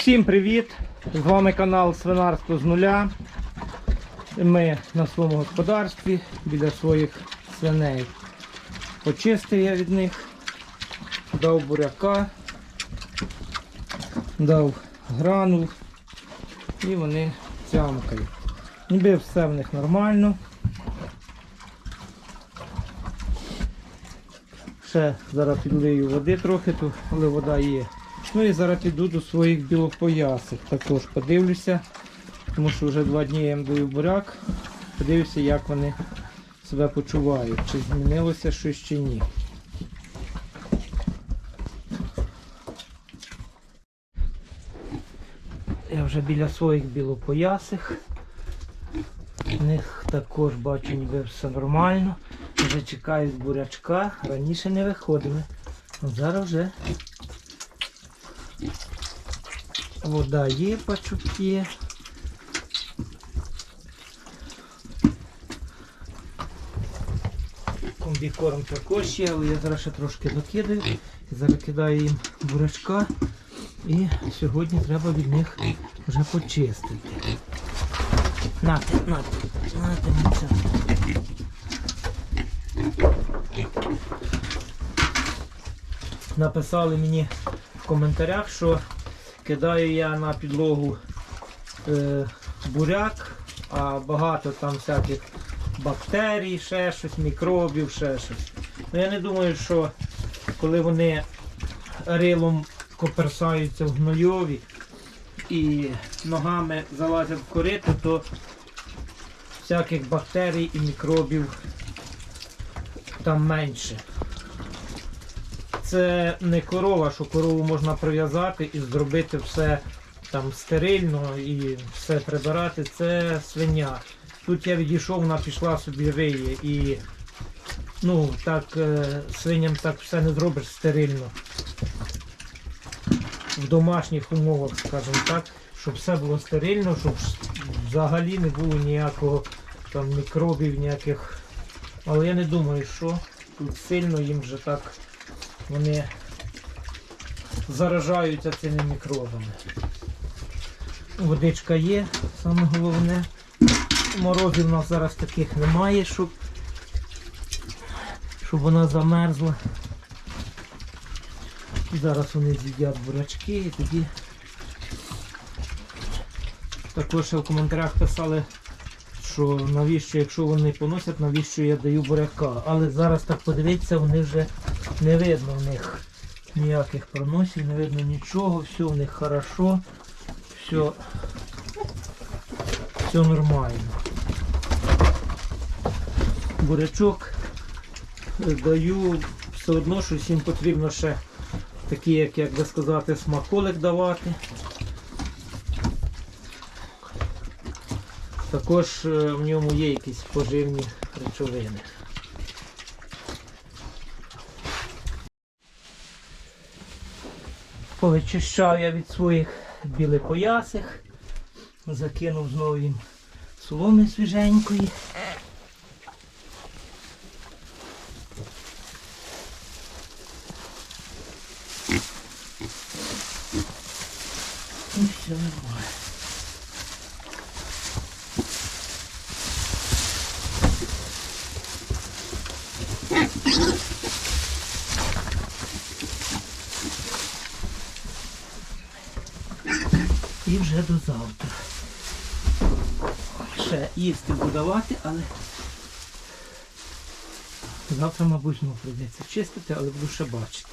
Всім привіт! З вами канал Свинарство з нуля. Ми на своєму господарстві біля своїх свиней. Почистив я від них, дав буряка, дав гранул і вони цямкають. Ніби все в них нормально. Ще зараз підлию води трохи, тут, але вода є. Ну і зараз піду до своїх білопоясих. Також подивлюся, тому що вже два дні я їм даю буряк. Подивлюся, як вони себе почувають, чи змінилося щось чи ні. Я вже біля своїх білопоясих. У них також бачу, ніби все нормально. Вже чекають бурячка. Раніше не виходили. Зараз вже вода є, пачук є. Комбікорм також є, але я зараз ще трошки докидаю. Зараз кидаю їм бурячка. І сьогодні треба від них вже почистити. Нате, нате, нате, нате. Написали мені в коментарях, що кидаю я на підлогу е, буряк, а багато там всяких бактерій, ще щось, мікробів, ще щось. Ну я не думаю, що коли вони рилом коперсаються в гнойові і ногами залазять в корито, то всяких бактерій і мікробів там менше. Це не корова, що корову можна прив'язати і зробити все там стерильно і все прибирати. Це свиня. Тут я відійшов, вона пішла собі риє і ну так е, свиням так все не зробиш стерильно. В домашніх умовах, скажімо так, щоб все було стерильно, щоб взагалі не було ніякого там мікробів, ніяких. Але я не думаю, що тут сильно їм вже так вони заражаються цими мікробами. Водичка є, саме головне. Морозів у нас зараз таких немає, щоб, щоб вона замерзла. Зараз вони з'їдять бурячки і тоді також в коментарях писали, що навіщо, якщо вони поносять, навіщо я даю буряка. Але зараз так подивіться, вони вже не видно в них ніяких проносів, не видно нічого, все в них хорошо, все, все нормально. Бурячок е, даю все одно, що всім потрібно ще такий, як, як би сказати, смаколик давати. Також е, в ньому є якісь поживні речовини. Повичищав я від своїх білипоясих, закинув знову їм соломи свіженької. І все І вже до завтра. Ще їсти давати, але завтра, мабуть, знову прийдеться чистити, але буду ще бачити.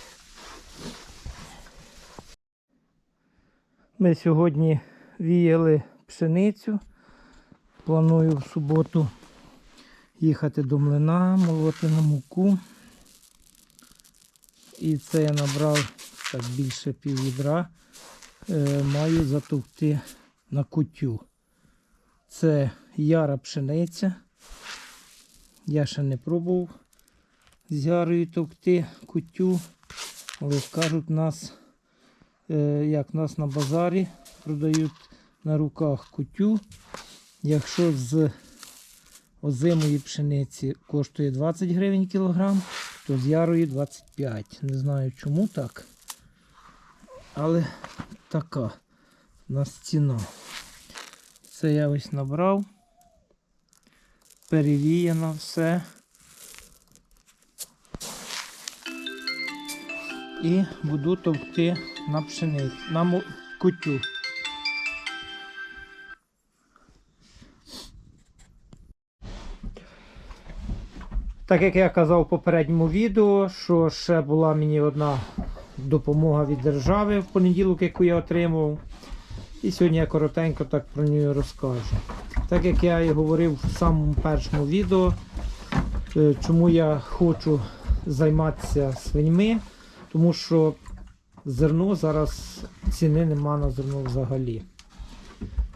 Ми сьогодні віяли пшеницю. Планую в суботу їхати до млина, молоти на муку. І це я набрав так більше пів відра. Е, маю затовкти на кутю. Це яра пшениця. Я ще не пробував з ярою товкти кутю, але кажуть нас, е, як нас на базарі продають на руках кутю. Якщо з озимої пшениці коштує 20 гривень кілограм, то з ярої 25. Не знаю чому так. Але така. на стіну. Це я ось набрав. Перевіяно все. І буду товкти на пшениці, на кутю. Так як я казав в попередньому відео, що ще була мені одна допомога від держави в понеділок, яку я отримав. І сьогодні я коротенько так про нього розкажу. Так як я і говорив в самому першому відео, е, чому я хочу займатися свиньми, тому що зерно зараз ціни нема на зерно взагалі.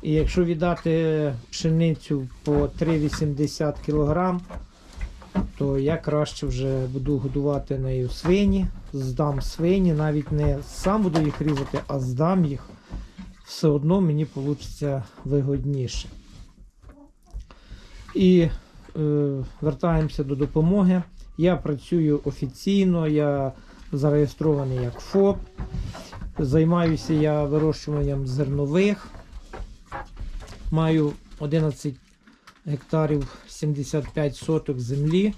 І якщо віддати пшеницю по 3,80 кг, то я краще вже буду годувати нею свині, здам свині, навіть не сам буду їх різати, а здам їх. Все одно мені вийде вигодніше. І е, вертаємося до допомоги. Я працюю офіційно, я зареєстрований як ФОП. Займаюся я вирощуванням зернових. Маю 11 гектарів 75 соток землі,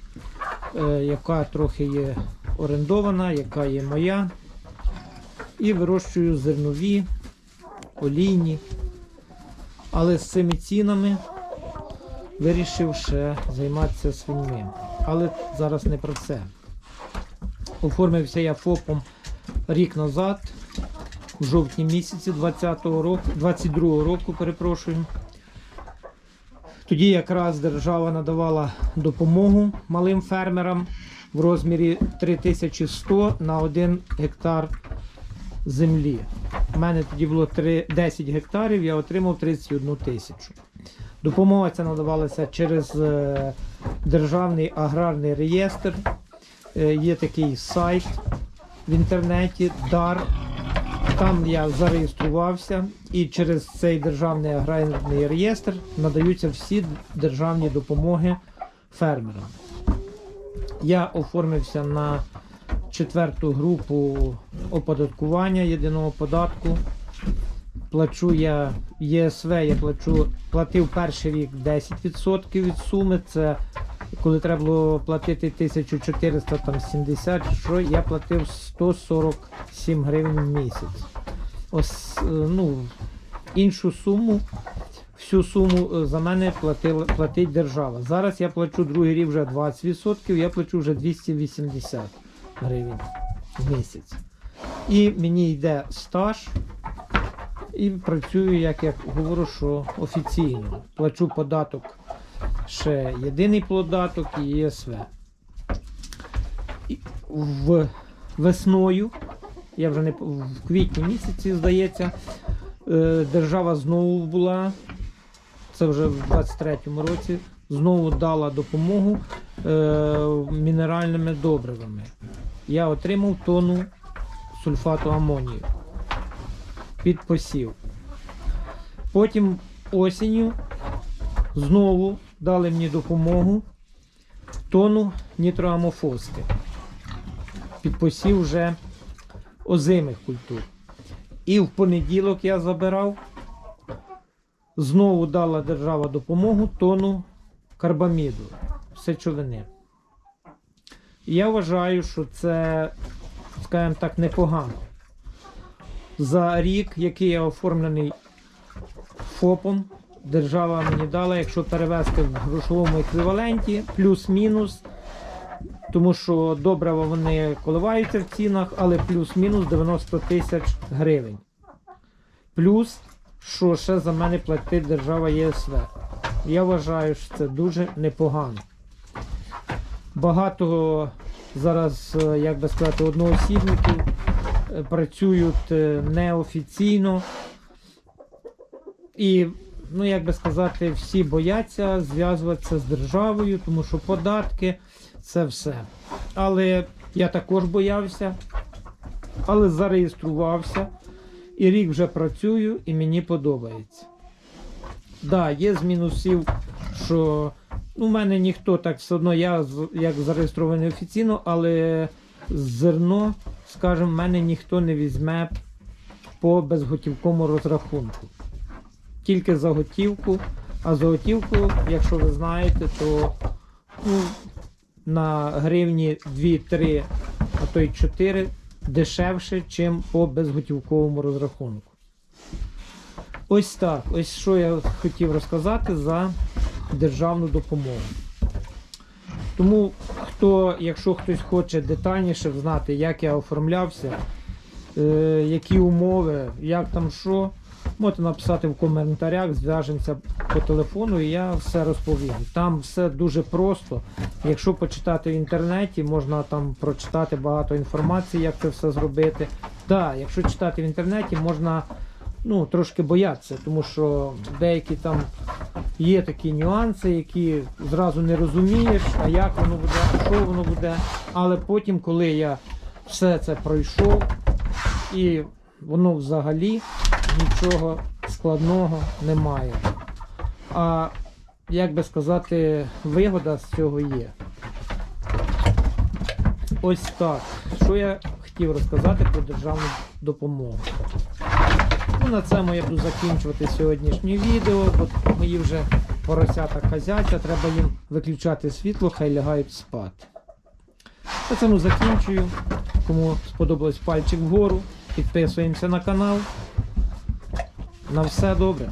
е, яка трохи є орендована, яка є моя. І вирощую зернові, олійні. Але з цими цінами вирішив ще займатися свиньми. Але зараз не про це. Оформився я ФОПом рік назад, у жовтні місяці 20-го року, 22-го року, перепрошую. Тоді якраз держава надавала допомогу малим фермерам в розмірі 3100 на 1 гектар землі. У мене тоді було 3, 10 гектарів, я отримав 31 тисячу. Допомога ця надавалася через е, Державний аграрний реєстр. Е, є такий сайт в інтернеті дар. Там я зареєструвався і через цей державний аграрний реєстр надаються всі державні допомоги фермерам. Я оформився на четверту групу оподаткування єдиного податку. Плачу я ЄСВ, я плачу, платив перший рік 10% від суми. Це коли треба було платити 1470, що я платив 147 гривень в місяць. Ось, е, ну, іншу суму, всю суму е, за мене платила, платить держава. Зараз я плачу другий рік вже 20%, я плачу вже 280 гривень в місяць. І мені йде стаж. І працюю, як я говорю, що офіційно. Плачу податок ще єдиний податок і ЄСВ. В весною, я вже не в квітні місяці, здається, е, держава знову була, це вже в 23-му році, знову дала допомогу е, мінеральними добривами. Я отримав тонну сульфату амонію під посів. Потім осінню знову дали мені допомогу тону нітроамофоски. Під посів вже озимих культур. І в понеділок я забирав. Знову дала держава допомогу тону карбаміду, сечовини. Я вважаю, що це, скажімо так, непогано. За рік, який я оформлений ФОПом, держава мені дала, якщо перевести в грошовому еквіваленті, плюс-мінус, тому що добрива вони коливаються в цінах, але плюс-мінус 90 тисяч гривень. Плюс, що ще за мене платить держава ЄСВ. Я вважаю, що це дуже непогано. Багато зараз, е, як би сказати, одноосібників е, працюють е, неофіційно. І, ну як би сказати, всі бояться зв'язуватися з державою, тому що податки це все. Але я також боявся, але зареєструвався. І рік вже працюю, і мені подобається. Так, да, є з мінусів, що ну, в мене ніхто так все одно, я як зареєстрований офіційно, але зерно, скажімо, в мене ніхто не візьме по безготівковому розрахунку. Тільки за готівку. А за готівку, якщо ви знаєте, то ну, на гривні 2-3, а то й 4 дешевше, чим по безготівковому розрахунку. Ось так. Ось що я хотів розказати за державну допомогу. Тому, хто, якщо хтось хоче детальніше знати, як я оформлявся, е, які умови, як там що, можете написати в коментарях, зв'яжемося по телефону і я все розповім. Там все дуже просто. Якщо почитати в інтернеті, можна там прочитати багато інформації, як це все зробити. Так, якщо читати в інтернеті, можна ну, трошки боятися, тому що деякі там є такі нюанси, які зразу не розумієш, а як воно буде, а що воно буде. Але потім, коли я все це пройшов, і воно взагалі нічого складного немає. А як би сказати, вигода з цього є. Ось так. Що я хотів розказати про державну допомогу. Ну, на цьому я буду закінчувати сьогоднішнє відео, бо мої вже поросята хазяйця, треба їм виключати світло, хай лягають спати. На цьому закінчую. Кому сподобалось пальчик вгору, підписуємося на канал. На все добре.